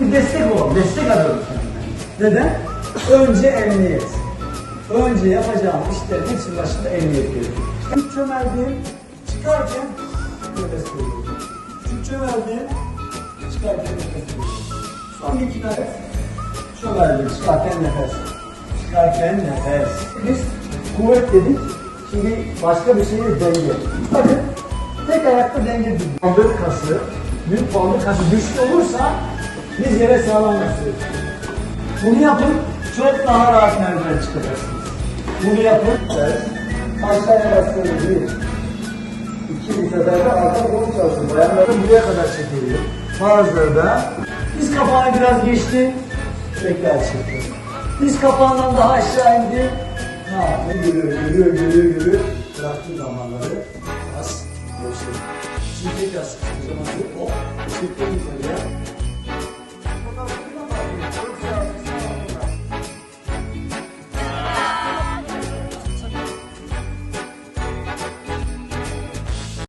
destek olalım. Destek arıyorum kendime. Neden? Önce emniyet. Önce yapacağım işlerin hepsinin başında emniyet geliyor. Şu çömeldiğim çıkarken nefes veriyorum. Şu çömeldiğim çıkarken nefes veriyorum. Son iki nefes. Çömeldiğim çıkarken nefes. Çıkarken nefes. Biz kuvvet dedik. Şimdi başka bir şey de denge. Bakın tek ayakta denge değil. Bandır kası, büyük bandır kası güçlü olursa biz yere sağlam basıyoruz. Bunu yapın, çok daha rahat merdiven çıkacaksınız. Bunu yapın. Evet. Aşağıya basıyoruz. Bir. İki bir seferde arka kolu çalışın. Bayanları buraya kadar çekiliyor. Bazıları da diz kapağını biraz geçti. Tekrar çekiyor. Diz kapağından daha aşağı indi. Ha, geliyor, geliyor, geliyor, geliyor. Bıraktığı zamanları az gevşeyin. Şimdi tekrar sıkıştığı zaman hop, çektiğimiz